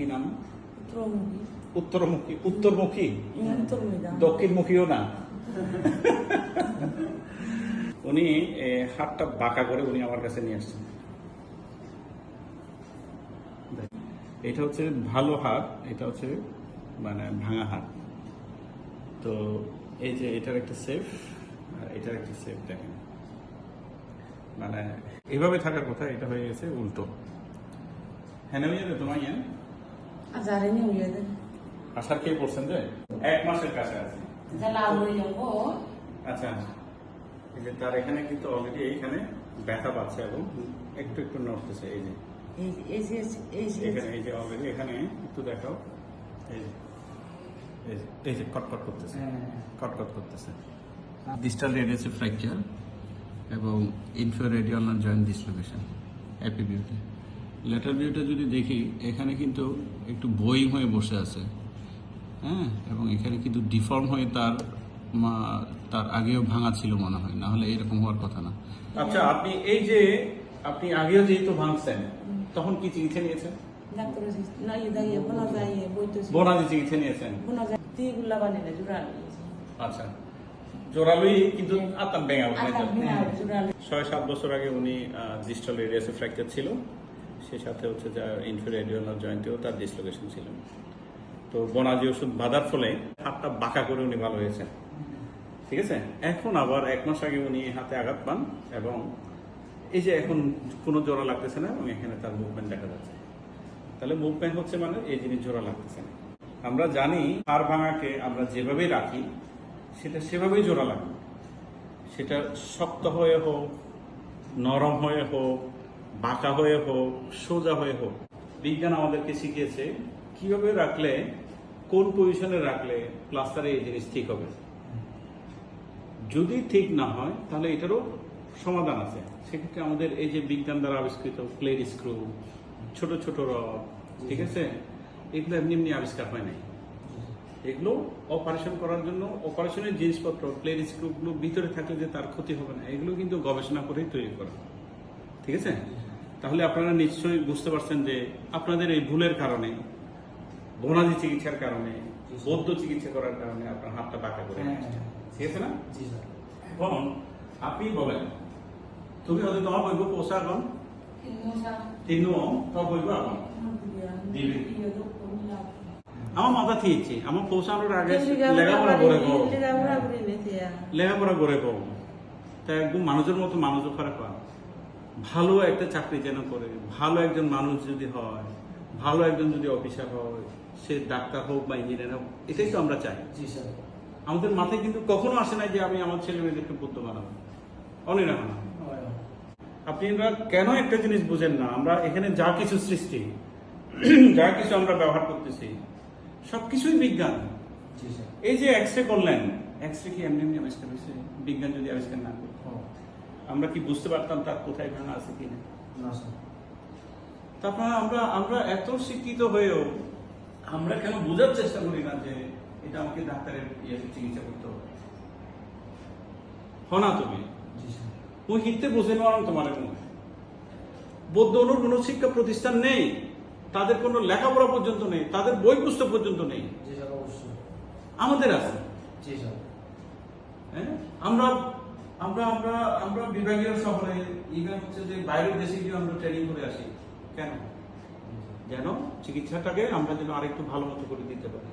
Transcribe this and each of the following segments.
কি নাম? উত্তরমুখী। উত্তরমুখী। উত্তরমুখী? উত্তরমুখী দক্ষিণমুখীও না? উনি হাতটা বাঁকা করে উনি আমার কাছে নিয়ে আসছেন। এটা হচ্ছে ভালো হাত এটা হচ্ছে মানে ভাঙা হাত। তো এই যে এটার একটা সেফ আর এটার একটা সেফ দেখেন। মানে এভাবে থাকার কথা এটা হয়ে গেছে উল্টো। হ্যাঁ নেমে ইয়ে নিয়ে উড়িয়ে দেন আসার কে পড়ছেন যে? এক মাসের কাছে আছে। হয়ে যাব আচ্ছা এই যে তার এখানে কিন্তু অলরেডি এইখানে ব্যথা পাচ্ছে এবং একটু একটু নড়তেছে এই যে। এই যে এই যে এই এখানে এই যে অলরেডি এখানে একটু দেখাও। এই যে এই যে- এই যে কটকট করতেছে। কটকট করতেছে। ডিস্টাল রেডিয়াসে ফ্র্যাকচার এবং ইনফিওরেডিয়াল জয়েন্ট ডিসলোকেশন হ্যাপি ভিউতে লেটার ভিউটা যদি দেখি এখানে কিন্তু একটু বোয়িং হয়ে বসে আছে। হ্যাঁ? এবং এখানে কিন্তু ডিফর্ম হয়ে তার মা- তার আগেও ভাঙা ছিল মনে হয়। না হলে এরকম হওয়ার কথা না। আচ্ছা আপনি এই যে আপনি আগেও যেহেতু ভাঙছেন তখন কি চিকিৎসা নিয়েছেন? চিকিৎসা আচ্ছা জোরালোই কিন্তু ছয় সাত বছর আগে উনি ডিস্টাল রেডিয়াসে ফ্র্যাকচার ছিল। সে সাথে হচ্ছে যা ইনফেরিয়র জয়েন্টেও তার ডিসলোকেশন ছিল। তো বনাজি ওষুধ বাঁধার ফলে হাতটা বাঁকা করে উনি ভালো হয়েছেন। ঠিক আছে? এখন আবার এক মাস আগে উনি হাতে আঘাত পান এবং এই যে এখন কোনো জোড়া লাগতেছে না এবং এখানে তার মুভমেন্ট দেখা যাচ্ছে। তাহলে মুভমেন্ট হচ্ছে মানে এই জিনিস জোড়া লাগতেছে না। আমরা জানি হাড় ভাঙাকে আমরা যেভাবেই রাখি, সেটা সেভাবেই জোড়া লাগে। সেটা শক্ত হয়ে হোক, নরম হয়ে হোক বাঁকা হয়ে হোক সোজা হয়ে হোক বিজ্ঞান আমাদেরকে শিখিয়েছে কীভাবে রাখলে কোন পজিশনে রাখলে প্লাস্টারে এই জিনিস ঠিক হবে? যদি ঠিক না হয় তাহলে এটারও সমাধান আছে। সেক্ষেত্রে আমাদের এই যে বিজ্ঞান দ্বারা আবিষ্কৃত প্লেট স্ক্রু ছোট ছোট রড ঠিক আছে? এগুলো এমনি এমনি আবিষ্কার হয় নাই। এগুলো অপারেশন করার জন্য অপারেশনের জিনিসপত্র প্লেট স্ক্রুগুলো ভিতরে থাকলে যে তার ক্ষতি হবে না এগুলো কিন্তু গবেষণা করেই তৈরি করা। ঠিক আছে? তাহলে আপনারা নিশ্চয়ই বুঝতে পারছেন যে আপনাদের এই ভুলের কারণে বনাজি চিকিৎসার কারণে বৌদ্ধ চিকিৎসা করার কারণে আপনার হাতটা বাঁকা করে হ্যাঁ। ঠিক আছে না? এখন আপনি বলেন তুমি হয়তো তোমার বইব পোশাক হন তিনু তো বইব এখন দিবি। আমার মাথা থিয়েছি আমার পৌঁছানোর আগে লেখাপড়া করে গো লেখাপড়া করে লেখাপড়া তা একদম মানুষের মতো মানুষও খারাপ হয়। ভালো একটা চাকরি যেন করে ভালো একজন মানুষ যদি হয় ভালো একজন যদি অফিসার হয় সে ডাক্তার হোক বা ইঞ্জিনিয়ার হোক এটাই তো আমরা চাই। জি স্যার। আমাদের মাথায় কিন্তু কখনো আসে না যে আমি আমার ছেলে মেয়েদেরকে বুদ্ধ বানাবো অনেক না আপনারা কেন একটা জিনিস বুঝেন না? আমরা এখানে যা কিছু সৃষ্টি যা কিছু আমরা ব্যবহার করতেছি সবকিছুই বিজ্ঞান। জি স্যার। এই যে এক্স রে করলেন এক্স রে কি এমনি এমনি আবিষ্কার হয়েছে? বিজ্ঞান যদি আবিষ্কার না করে। আমরা কি বুঝতে পারতাম তার কোথায় ভাঙা আছে কিনা? তারপর আমরা আমরা এত শিক্ষিত হয়েও আমরা কেন বোঝার চেষ্টা করি না যে এটা আমাকে ডাক্তারের ইয়ে চিকিৎসা করতে হবে? হনা তুমি। ওই হিতে বুঝে নেওয়ার তোমার কোনো। বৌদ্ধ অনুর কোনো শিক্ষা প্রতিষ্ঠান নেই। তাদের কোনো লেখাপড়া পর্যন্ত নেই। তাদের বই পুস্তক পর্যন্ত নেই। আমাদের আছে। হ্যাঁ? আমরা আমরা আমরা আমরা বিভাগীয় শহরে ইভেন হচ্ছে যে বাইরের দেশে গিয়ে আমরা ট্রেনিং করে আসি। কেন? যেন চিকিৎসাটাকে আমরা যেন আরেকটু ভালো মতো করে দিতে পারি।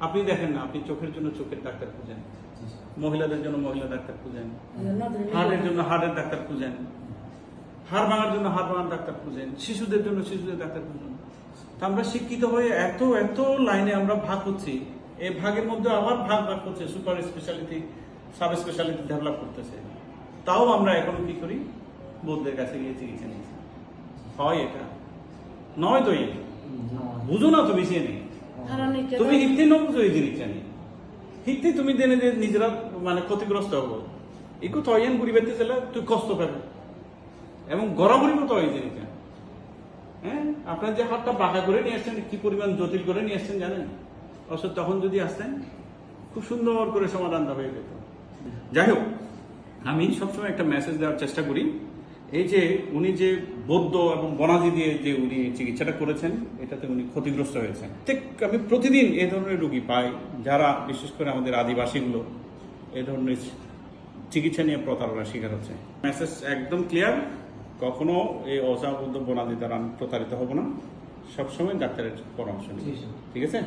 আপনি দেখেন না, আপনি চোখের জন্য চোখের ডাক্তার খুঁজেন। মহিলাদের জন্য মহিলা ডাক্তার খুঁজেন। হার্টের জন্য হার্টের ডাক্তার খুঁজেন। হাড় ভাঙার জন্য হাড় ভাঙার ডাক্তার খুঁজেন। শিশুদের জন্য শিশুদের ডাক্তার খুঁজেন। তা আমরা শিক্ষিত হয়ে এত এত লাইনে আমরা ভাগ হচ্ছি। এই ভাগের মধ্যে আবার ভাগ ভাগ করছে super speciality sub speciality develop করতেছে। তাও আমরা এখন কি করি? বৌদ্ধের কাছে গিয়ে চিকিৎসা নিচ্ছি হয় এটা। নয় তো এই। বুঝো না তো বেশি নেই তুমি হিত্তি ন বুঝো এই জিনিসটা নিয়ে। হিত্তি তুমি দেনে যে নিজেরা মানে ক্ষতিগ্রস্ত হব। একটু তয়ন ঘুরিবেতে চলে তুই কষ্ট পাবে। এবং গড়াগড়ি মতো এই জিনিসটা। হ্যাঁ? আপনার যে হাতটা বাঁকা করে নিয়ে আসছেন কি পরিমাণ জটিল করে নিয়ে আসছেন জানেন? অবশ্য তখন যদি আসতেন খুব সুন্দর করে সমাধানটা হয়ে যেত। যাই হোক আমি সবসময় একটা মেসেজ দেওয়ার চেষ্টা করি। এই যে উনি যে বৌদ্ধ এবং বনাজি দিয়ে যে উনি চিকিৎসাটা করেছেন এটাতে উনি ক্ষতিগ্রস্ত হয়েছেন। ঠিক আমি প্রতিদিন এ ধরনের রুগী পাই যারা বিশেষ করে আমাদের আদিবাসীগুলো এই ধরনের চিকিৎসা নিয়ে প্রতারণার শিকার হচ্ছে। মেসেজ একদম ক্লিয়ার কখনো এই অজা বৌদ্ধ বনাদি দ্বারা আমি প্রতারিত হব না। সবসময় ডাক্তারের পরামর্শ নিই ঠিক আছে?